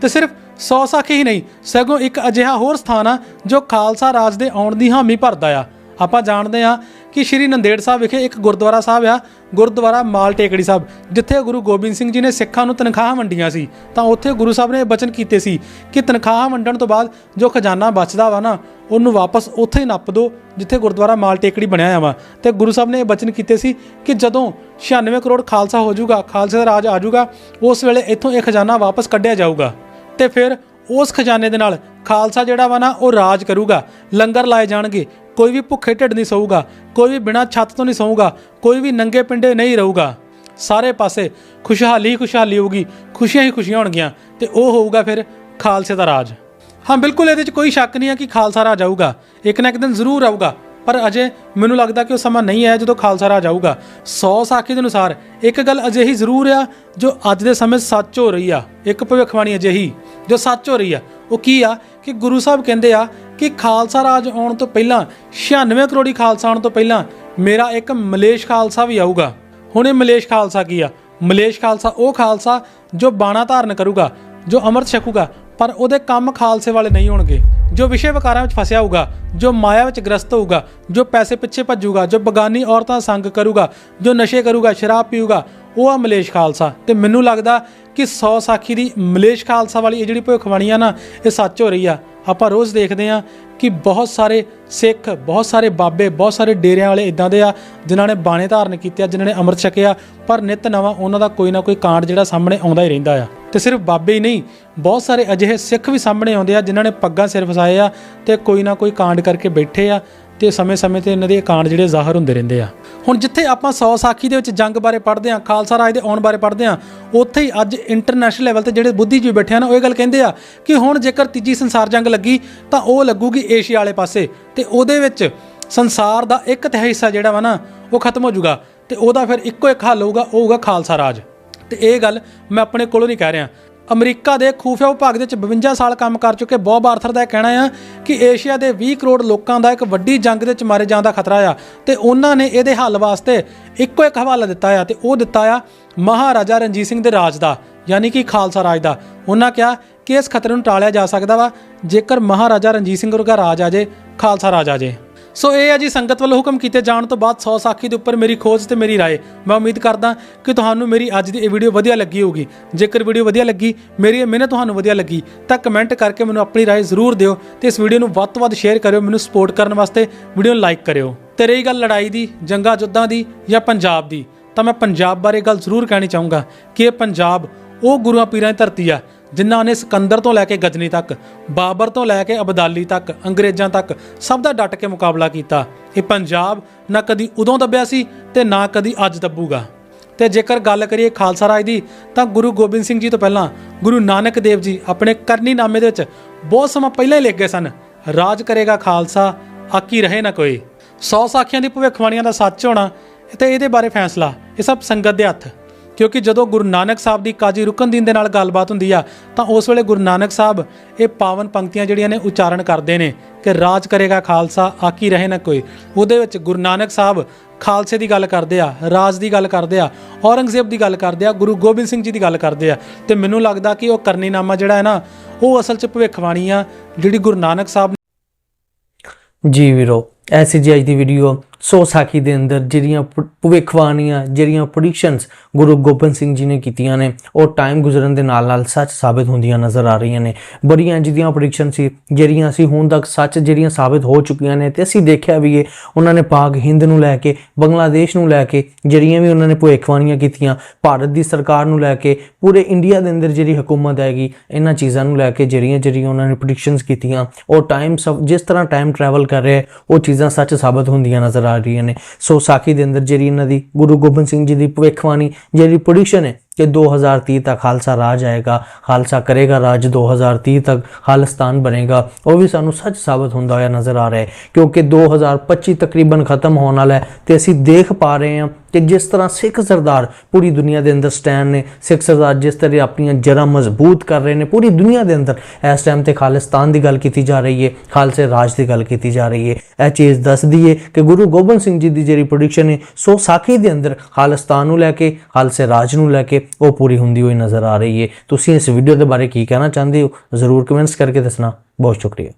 ਤੇ ਸਿਰਫ 100 ਸਾਖੀ ਹੀ ਨਹੀਂ, ਸਗੋਂ ਇੱਕ ਅਜਿਹਾ ਹੋਰ ਸਥਾਨ ਆ ਜੋ ਖਾਲਸਾ ਰਾਜ ਦੇ ਆਉਣ ਦੀ ਹਾਮੀ ਭਰਦਾ ਆ। ਆਪਾਂ ਜਾਣਦੇ ਆ ਕਿ ਸ਼੍ਰੀ ਨੰਦੇੜ ਸਾਹਿਬ ਵਿਖੇ ਇੱਕ ਗੁਰਦੁਆਰਾ ਸਾਹਿਬ ਆ, ਗੁਰਦੁਆਰਾ ਮਾਲ ਟੇਕੜੀ ਸਾਹਿਬ, ਜਿੱਥੇ ਗੁਰੂ ਗੋਬਿੰਦ ਸਿੰਘ ਜੀ ਨੇ ਸਿੱਖਾਂ ਨੂੰ ਤਨਖਾਹਾਂ ਵੰਡੀਆਂ ਸੀ। ਤਾਂ ਉੱਥੇ ਗੁਰੂ ਸਾਹਿਬ ਨੇ ਇਹ ਬਚਨ ਕੀਤੇ ਸੀ ਕਿ ਤਨਖਾਹਾਂ ਵੰਡਣ ਤੋਂ ਬਾਅਦ ਜੋ ਖਜ਼ਾਨਾ ਬਚਦਾ ਵਾ ਨਾ, ਉਹਨੂੰ ਵਾਪਸ ਉੱਥੇ ਹੀ ਨੱਪ ਦਿਓ ਜਿੱਥੇ ਗੁਰਦੁਆਰਾ ਮਾਲ ਟੇਕੜੀ ਬਣਿਆ ਆ ਵਾ। ਤੇ ਗੁਰੂ ਸਾਹਿਬ ਨੇ ਇਹ ਬਚਨ ਕੀਤੇ ਸੀ ਕਿ ਜਦੋਂ 96 ਕਰੋੜ ਖਾਲਸਾ ਹੋ ਜਾਊਗਾ, ਖਾਲਸੇ ਦਾ ਰਾਜ ਆ ਜਾਊਗਾ, ਉਸ ਵੇਲੇ ਇੱਥੋਂ ਇਹ ਖਜ਼ਾਨਾ ਵਾਪਸ ਕੱਢਿਆ ਜਾਊਗਾ। ਤੇ ਫਿਰ ਉਸ ਖਜ਼ਾਨੇ ਦੇ ਨਾਲ ਖਾਲਸਾ ਜਿਹੜਾ ਵਾ ਨਾ, ਉਹ ਰਾਜ ਕਰੂਗਾ। ਲੰਗਰ ਲਾਏ ਜਾਣਗੇ। ਕੋਈ ਵੀ ਭੁੱਖੇ ਢਿੱਡ ਨਹੀਂ ਸੌਊਗਾ ਕੋਈ ਵੀ ਬਿਨਾਂ ਛੱਤ ਤੋਂ ਨਹੀਂ ਸੌਊਗਾ ਕੋਈ ਵੀ ਨੰਗੇ ਪਿੰਡੇ ਨਹੀਂ ਰਹੂਗਾ। ਸਾਰੇ ਪਾਸੇ ਖੁਸ਼ਹਾਲੀ ਹੀ ਖੁਸ਼ਹਾਲੀ ਹੋਊਗੀ। ਖੁਸ਼ੀਆਂ ਹੀ ਖੁਸ਼ੀਆਂ ਹੋਣਗੀਆਂ ਤੇ ਉਹ ਹੋਊਗਾ ਫਿਰ ਖਾਲਸੇ ਦਾ ਰਾਜ। ਹਾਂ, ਬਿਲਕੁਲ ਇਹਦੇ 'ਚ ਕੋਈ ਸ਼ੱਕ ਨਹੀਂ ਹੈ ਕਿ ਖਾਲਸਾ ਰਾਜ ਆਊਗਾ। ਇੱਕ ਨਾ ਇੱਕ ਦਿਨ ਜ਼ਰੂਰ ਆਊਗਾ। ਪਰ ਅਜੇ ਮੈਨੂੰ ਲੱਗਦਾ ਕਿ ਉਹ ਸਮਾਂ ਨਹੀਂ ਆਇਆ ਜਦੋਂ ਖਾਲਸਾ ਰਾਜ ਆਊਗਾ। 100 ਸਾਖੀ ਦੇ ਅਨੁਸਾਰ ਇੱਕ ਗੱਲ ਅਜਿਹੀ ਜ਼ਰੂਰ ਆ ਜੋ ਅੱਜ ਦੇ ਸਮੇਂ ਸੱਚ ਹੋ ਰਹੀ ਆ। ਇੱਕ ਭਵਿੱਖਬਾਣੀ ਅਜਿਹੀ ਜੋ ਸੱਚ ਹੋ ਰਹੀ ਆ। ਉਹ ਕੀ ਆ ਕਿ ਗੁਰੂ ਸਾਹਿਬ ਕਹਿੰਦੇ ਆ ਕਿ ਖਾਲਸਾ ਰਾਜ ਆਉਣ ਤੋਂ ਪਹਿਲਾਂ 96 ਕਰੋੜੀ ਖਾਲਸਾ ਆਉਣ ਤੋਂ ਪਹਿਲਾਂ ਮੇਰਾ ਇੱਕ ਮਲੇਸ਼ ਖਾਲਸਾ ਵੀ ਆਊਗਾ। ਹੁਣ ਇਹ ਮਲੇਸ਼ ਖਾਲਸਾ ਕੀ ਆ? ਮਲੇਸ਼ ਖਾਲਸਾ ਉਹ ਖਾਲਸਾ ਜੋ ਬਾਣਾ ਧਾਰਨ ਕਰੂਗਾ, ਜੋ ਅੰਮ੍ਰਿਤ ਛਕੂਗਾ, ਪਰ ਉਹਦੇ ਕੰਮ ਖਾਲਸੇ ਵਾਲੇ ਨਹੀਂ ਹੋਣਗੇ। ਜੋ ਵਿਸ਼ੇ ਵਿਕਾਰਾਂ ਵਿੱਚ ਫਸਿਆ ਹੋਊਗਾ, ਜੋ ਮਾਇਆ ਵਿੱਚ ਗ੍ਰਸਤ ਹੋਊਗਾ, ਜੋ ਪੈਸੇ ਪਿੱਛੇ ਭੱਜੂਗਾ, ਜੋ ਬਗਾਨੀ ਔਰਤਾਂ ਸੰਗ ਕਰੂਗਾ, ਜੋ ਨਸ਼ੇ ਕਰੂਗਾ, ਸ਼ਰਾਬ ਪੀਊਗਾ, ਉਹ ਆ ਮਲੇਸ਼ ਖਾਲਸਾ। ਤੇ ਮੈਨੂੰ ਲੱਗਦਾ ਕਿ 100 ਸਾਖੀ ਦੀ ਮਲੇਸ਼ ਖਾਲਸਾ ਵਾਲੀ ਇਹ ਜਿਹੜੀ ਭਵਿੱਖਬਾਣੀ ਆ ਨਾ, ਇਹ ਸੱਚ ਹੋ ਰਹੀ ਆ। ਆਪਾਂ ਰੋਜ਼ ਦੇਖਦੇ ਆ ਕਿ ਬਹੁਤ ਸਾਰੇ ਸਿੱਖ, ਬਹੁਤ ਸਾਰੇ ਬਾਬੇ, ਬਹੁਤ ਸਾਰੇ ਡੇਰਿਆਂ ਵਾਲੇ ਇਦਾਂ ਦੇ ਆ, ਜਿਨ੍ਹਾਂ ਨੇ ਬਾਣੇ ਧਾਰਨ ਕੀਤੇ ਆ, ਜਿਨ੍ਹਾਂ ਨੇ ਅੰਮ੍ਰਿਤ ਛਕਿਆ, ਪਰ ਨਿਤ ਨਵਾਂ ਉਹਨਾਂ ਦਾ ਕੋਈ ਨਾ ਕੋਈ ਕਾਂਡ ਜਿਹੜਾ ਸਾਹਮਣੇ ਆਉਂਦਾ ਹੀ ਰਹਿੰਦਾ ਆ। ਤੇ ਸਿਰਫ ਬਾਬੇ ਹੀ ਨਹੀਂ, ਬਹੁਤ ਸਾਰੇ ਅਜਿਹੇ ਸਿੱਖ ਵੀ ਸਾਹਮਣੇ ਆਉਂਦੇ ਆ ਜਿਨ੍ਹਾਂ ਨੇ ਪੱਗਾਂ ਸਿਰ ਫਸਾਏ ਆ ਤੇ ਕੋਈ ਨਾ ਕੋਈ ਕਾਂਡ ਕਰਕੇ ਬੈਠੇ ਆ ਤੇ ਸਮੇਂ-ਸਮੇਂ ਤੇ ਇਹਨਾਂ ਦੇ ਕਾਂਡ ਜਿਹੜੇ ਜ਼ਾਹਰ ਹੁੰਦੇ ਰਹਿੰਦੇ ਆ। ਹੁਣ ਜਿੱਥੇ ਆਪਾਂ 100 ਸਾਖੀ ਦੇ ਵਿੱਚ ਜੰਗ ਬਾਰੇ ਪੜ੍ਹਦੇ ਆ, ਖਾਲਸਾ ਰਾਜ ਦੇ ਆਉਣ ਬਾਰੇ ਪੜ੍ਹਦੇ ਆ, ਉੱਥੇ ਹੀ ਅੱਜ ਇੰਟਰਨੈਸ਼ਨਲ ਲੈਵਲ ਤੇ ਜਿਹੜੇ ਬੁੱਧੀਜੀਵੀ ਬੈਠੇ ਆ ਨਾ, ਉਹ ਇਹ ਗੱਲ ਕਹਿੰਦੇ ਆ ਕਿ ਹੁਣ ਜੇਕਰ ਤੀਜੀ ਸੰਸਾਰ ਜੰਗ ਲੱਗੀ ਤਾਂ ਉਹ ਲੱਗੂਗੀ ਏਸ਼ੀਆ ਵਾਲੇ ਪਾਸੇ ਤੇ ਉਹਦੇ ਵਿੱਚ ਸੰਸਾਰ ਦਾ ਇੱਕ ਤਿਹਾਈ ਹਿੱਸਾ ਜਿਹੜਾ ਵਾ ਨਾ, ਉਹ ਖਤਮ ਹੋ ਜਾਊਗਾ ਤੇ ਉਹਦਾ ਫਿਰ ਇੱਕੋ ਇੱਕ ਹੱਲ ਹੋਊਗਾ, ਉਹ ਹੋਊਗਾ ਖਾਲਸਾ ਰਾਜ। ਤੇ ਇਹ ਗੱਲ ਮੈਂ ਆਪਣੇ ਕੋਲੋਂ ਨਹੀਂ ਕਹਿ ਰਿਹਾ। ਅਮਰੀਕਾ ਦੇ ਖੂਫੀਆ ਵਿਭਾਗ ਦੇ ਵਿੱਚ 52 ਸਾਲ ਕੰਮ ਕਰ ਚੁੱਕੇ ਬੌਬ ਆਰਥਰ ਦਾ ਇਹ ਕਹਿਣਾ ਆ ਕਿ ਏਸ਼ੀਆ ਦੇ 20 ਕਰੋੜ ਲੋਕਾਂ ਦਾ ਇੱਕ ਵੱਡੀ ਜੰਗ ਦੇ ਵਿੱਚ ਮਾਰੇ ਜਾਣ ਦਾ ਖਤਰਾ ਆ ਤੇ ਉਹਨਾਂ ਨੇ ਇਹਦੇ ਹੱਲ ਵਾਸਤੇ ਇੱਕੋ ਇੱਕ ਹਵਾਲਾ ਦਿੱਤਾ ਆ ਤੇ ਉਹ ਦਿੱਤਾ ਆ ਮਹਾਰਾਜਾ ਰਣਜੀਤ ਸਿੰਘ ਦੇ ਰਾਜ ਦਾ, ਯਾਨੀ ਕਿ ਖਾਲਸਾ ਰਾਜ ਦਾ। ਉਹਨਾਂ ਕਿਹਾ ਕਿ ਇਸ ਖਤਰੇ ਨੂੰ ਟਾਲਿਆ ਜਾ ਸਕਦਾ ਵਾ ਜੇਕਰ ਮਹਾਰਾਜਾ ਰਣਜੀਤ ਸਿੰਘ ਵਰਗਾ ਰਾਜ ਆ ਜੇ, ਖਾਲਸਾ ਰਾਜ ਆ ਜੇ। ਸੋ ਇਹ ਆ ਜੀ ਸੰਗਤ ਵੱਲੋਂ ਹੁਕਮ ਕੀਤੇ ਜਾਣ ਤੋਂ ਬਾਅਦ ਸੌ ਸਾਖੀ ਦੇ ਉੱਪਰ ਮੇਰੀ ਖੋਜ ਤੇ ਮੇਰੀ ਰਾਏ। ਮੈਂ ਉਮੀਦ ਕਰਦਾ ਕਿ ਤੁਹਾਨੂੰ ਮੇਰੀ ਅੱਜ ਦੀ ਇਹ ਵੀਡੀਓ ਵਧੀਆ ਲੱਗੀ ਹੋਊਗੀ। ਜੇਕਰ ਵੀਡੀਓ ਵਧੀਆ ਲੱਗੀ, ਮੇਰੀ ਇਹ ਮਿਹਨਤ ਤੁਹਾਨੂੰ ਵਧੀਆ ਲੱਗੀ, ਤਾਂ ਕਮੈਂਟ ਕਰਕੇ ਮੈਨੂੰ ਆਪਣੀ ਰਾਏ ਜ਼ਰੂਰ ਦਿਓ ਤੇ ਇਸ ਵੀਡੀਓ ਨੂੰ ਵੱਧ ਤੋਂ ਵੱਧ ਸ਼ੇਅਰ ਕਰਿਓ, ਮੈਨੂੰ ਸਪੋਰਟ ਕਰਨ ਵਾਸਤੇ ਵੀਡੀਓ ਨੂੰ ਲਾਈਕ ਕਰਿਓ। ਤੇ ਰਹੀ ਗੱਲ ਲੜਾਈ ਦੀ, ਜੰਗਾਂ ਜੁੱਦਾਂ ਦੀ ਜਾਂ ਪੰਜਾਬ ਦੀ, ਤਾਂ ਮੈਂ ਪੰਜਾਬ ਬਾਰੇ ਗੱਲ ਜ਼ਰੂਰ ਕਹਿਣੀ ਚਾਹੂੰਗਾ ਕਿ ਇਹ ਪੰਜਾਬ ਉਹ ਗੁਰੂਆਂ ਪੀਰਾਂ ਦੀ ਧਰਤੀ ਆ ਜਿਨ੍ਹਾਂ ਨੇ ਸਿਕੰਦਰ ਤੋਂ ਲੈ ਕੇ ਗਜਨੀ ਤੱਕ, ਬਾਬਰ ਤੋਂ ਲੈ ਕੇ ਅਬਦਾਲੀ ਤੱਕ, ਅੰਗਰੇਜ਼ਾਂ ਤੱਕ ਸਭ ਦਾ ਡਟ ਕੇ ਮੁਕਾਬਲਾ ਕੀਤਾ। ਇਹ ਪੰਜਾਬ ਨਾ ਕਦੀ ਉਦੋਂ ਦੱਬਿਆ ਸੀ ਤੇ ਨਾ ਕਦੀ ਅੱਜ ਦੱਬੂਗਾ। ਤੇ ਜੇਕਰ ਗੱਲ ਕਰੀਏ ਖਾਲਸਾ ਰਾਜ ਦੀ, ਤਾਂ ਗੁਰੂ ਗੋਬਿੰਦ ਸਿੰਘ ਜੀ ਤੋਂ ਪਹਿਲਾਂ ਗੁਰੂ ਨਾਨਕ ਦੇਵ ਜੀ ਆਪਣੇ ਕਰਨੀ ਨਾਮੇ ਦੇ ਵਿੱਚ ਬਹੁਤ ਸਮਾਂ ਪਹਿਲਾਂ ਹੀ ਲਿਖ ਗਏ ਸਨ। ਰਾਜ ਕਰੇਗਾ ਖਾਲਸਾ, ਆਕੀ ਰਹੇ ਨਾ ਕੋਈ। 100 ਸਾਖੀਆਂ ਦੀ ਭਵਿੱਖਬਾਣੀਆਂ ਦਾ ਸੱਚ ਹੋਣਾ ਤੇ ਇਹਦੇ ਬਾਰੇ ਫੈਸਲਾ, ਇਹ ਸਭ ਸੰਗਤ ਦੇ ਹੱਥ। ਕਿਉਂਕਿ ਜਦੋਂ ਗੁਰੂ ਨਾਨਕ ਸਾਹਿਬ ਦੀ ਕਾਜੀ ਰੁਕਨਦੀਨ ਦੇ ਨਾਲ ਗੱਲਬਾਤ ਹੁੰਦੀ ਆ, ਤਾਂ ਉਸ ਵੇਲੇ ਗੁਰੂ ਨਾਨਕ ਸਾਹਿਬ ਇਹ ਪਾਵਨ ਪੰਕਤੀਆਂ ਜਿਹੜੀਆਂ ਨੇ ਉਚਾਰਨ ਕਰਦੇ ਨੇ ਕਿ ਰਾਜ ਕਰੇਗਾ ਖਾਲਸਾ, ਆਕੀ ਰਹੇ ਨਾ ਕੋਈ। ਉਹਦੇ ਵਿੱਚ ਗੁਰੂ ਨਾਨਕ ਸਾਹਿਬ ਖਾਲਸੇ ਦੀ ਗੱਲ ਕਰਦੇ ਆ, ਰਾਜ ਦੀ ਗੱਲ ਕਰਦੇ ਆ, ਔਰੰਗਜ਼ੇਬ ਦੀ ਗੱਲ ਕਰਦੇ ਆ, ਗੁਰੂ ਗੋਬਿੰਦ ਸਿੰਘ ਜੀ ਦੀ ਗੱਲ ਕਰਦੇ ਆ। ਤੇ ਮੈਨੂੰ ਲੱਗਦਾ ਕਿ ਉਹ ਕਰਨੀਨਾਮਾ ਜਿਹੜਾ ਹੈ ਨਾ, ਉਹ ਅਸਲ 'ਚ ਭਵਿੱਖਬਾਣੀ ਆ, ਜਿਹੜੀ ਗੁਰੂ ਨਾਨਕ ਸਾਹਿਬ ਜੀ ਵੀਰੋ ਐਸੀ ਜੀ ਅੱਜ ਦੀ ਵੀਡੀਓ ਸੋ ਸਾਖੀ ਦੇ ਅੰਦਰ ਜਿਹੜੀਆਂ ਭਵਿੱਖਬਾਣੀਆਂ, ਜਿਹੜੀਆਂ ਪ੍ਰੈਡਿਕਸ਼ਨਸ ਗੁਰੂ ਗੋਬਿੰਦ ਸਿੰਘ ਜੀ ਨੇ ਕੀਤੀਆਂ ਨੇ, ਉਹ ਟਾਈਮ ਗੁਜ਼ਰਨ ਦੇ ਨਾਲ ਨਾਲ ਸੱਚ ਸਾਬਿਤ ਹੁੰਦੀਆਂ ਨਜ਼ਰ ਆ ਰਹੀਆਂ ਨੇ। ਬੜੀਆਂ ਜਿਹਦੀਆਂ ਪ੍ਰੈਡਿਕਸ਼ਨ ਸੀ, ਜਿਹੜੀਆਂ ਅਸੀਂ ਹੁਣ ਤੱਕ ਸੱਚ ਜਿਹੜੀਆਂ ਸਾਬਿਤ ਹੋ ਚੁੱਕੀਆਂ ਨੇ ਤੇ ਅਸੀਂ ਦੇਖਿਆ ਵੀ ਇਹ ਉਹਨਾਂ ਨੇ ਪਾਕ ਹਿੰਦ ਨੂੰ ਲੈ ਕੇ, ਬੰਗਲਾਦੇਸ਼ ਨੂੰ ਲੈ ਕੇ, ਜਿਹੜੀਆਂ ਵੀ ਉਹਨਾਂ ਨੇ ਭਵਿੱਖਬਾਣੀਆਂ ਕੀਤੀਆਂ, ਭਾਰਤ ਦੀ ਸਰਕਾਰ ਨੂੰ ਲੈ ਕੇ, ਪੂਰੇ ਇੰਡੀਆ ਦੇ ਅੰਦਰ ਜਿਹੜੀ ਹਕੂਮਤ ਹੈਗੀ, ਇਹਨਾਂ ਚੀਜ਼ਾਂ ਨੂੰ ਲੈ ਕੇ ਜਿਹੜੀਆਂ ਜਿਹੜੀਆਂ ਉਹਨਾਂ ਨੇ ਪ੍ਰੈਡਿਕਸ਼ਨਸ ਕੀਤੀਆਂ, ਉਹ ਟਾਈਮ ਜਿਸ ਤਰ੍ਹਾਂ ਟਾਈਮ ਟਰੈਵਲ ਕਰ ਰਿਹਾ, ਉਹ ਚੀਜ਼ਾਂ ਸੱਚ ਸਾਬਤ ਹੁੰਦੀਆਂ ਨਜ਼ਰ ਆ ਰਹੀਆਂ ਨੇ। ਸੋ ਸਾਖੀ ਦੇ ਅੰਦਰ ਜਿਹੜੀ ਇਹਨਾਂ ਦੀ ਗੁਰੂ ਗੋਬਿੰਦ ਸਿੰਘ ਜੀ ਦੀ ਭਵਿੱਖਬਾਣੀ, ਜਿਹੜੀ ਪ੍ਰੈਡਿਕਸ਼ਨ ਹੈ ਕਿ 2030 ਤੱਕ ਖਾਲਸਾ ਰਾਜ ਆਏਗਾ ਖਾਲਸਾ ਕਰੇਗਾ ਰਾਜ 2030 ਤੱਕ ਖਾਲਿਸਤਾਨ ਬਣੇਗਾ। ਉਹ ਵੀ ਸਾਨੂੰ ਸੱਚ ਸਾਬਤ ਹੁੰਦਾ ਹੋਇਆ ਨਜ਼ਰ ਆ ਰਿਹਾ ਹੈ, ਕਿਉਂਕਿ 2025 ਤਕਰੀਬਨ ਖਤਮ ਹੋਣ ਵਾਲਾ ਹੈ ਤੇ ਅਸੀਂ ਦੇਖ ਪਾ ਰਹੇ ਹਾਂ ਕਿ ਜਿਸ ਤਰ੍ਹਾਂ ਸਿੱਖ ਸਰਦਾਰ ਪੂਰੀ ਦੁਨੀਆ ਦੇ ਅੰਦਰ ਸਟੈਂਡ ਨੇ, ਸਿੱਖ ਸਰਦਾਰ ਜਿਸ ਤਰ੍ਹਾਂ ਆਪਣੀਆਂ ਜੜ੍ਹਾਂ ਮਜ਼ਬੂਤ ਕਰ ਰਹੇ ਨੇ, ਪੂਰੀ ਦੁਨੀਆ ਦੇ ਅੰਦਰ ਇਸ ਟਾਈਮ ਤੇ ਖਾਲਿਸਤਾਨ ਦੀ ਗੱਲ ਕੀਤੀ ਜਾ ਰਹੀ ਹੈ, ਖਾਲਸੇ ਰਾਜ ਦੀ ਗੱਲ ਕੀਤੀ ਜਾ ਰਹੀ ਹੈ। ਇਹ ਚੀਜ਼ ਦੱਸਦੀ ਹੈ ਕਿ ਗੁਰੂ ਗੋਬਿੰਦ ਸਿੰਘ ਜੀ ਦੀ ਜਿਹੜੀ ਪ੍ਰੋਡਿਕਸ਼ਨ ਹੈ, ਸੋ ਸਾਖੀ ਦੇ ਅੰਦਰ ਖਾਲਿਸਤਾਨ ਨੂੰ ਲੈ ਕੇ, ਖਾਲਸੇ ਰਾਜ ਨੂੰ ਲੈ ਕੇ ਉਹ ਪੂਰੀ ਹੁੰਦੀ ਹੋਈ ਨਜ਼ਰ ਆ ਰਹੀ ਹੈ। ਤੁਸੀਂ ਇਸ ਵੀਡੀਓ ਦੇ ਬਾਰੇ ਕੀ ਕਹਿਣਾ ਚਾਹੁੰਦੇ ਹੋ? ਜ਼ਰੂਰ ਕਮੈਂਟਸ ਕਰਕੇ ਦੱਸਣਾ। ਬਹੁਤ ਸ਼ੁਕਰੀਆ।